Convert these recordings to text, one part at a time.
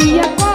দিয়া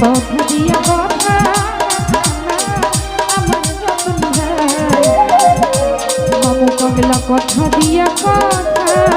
কথা দিয়া কথা।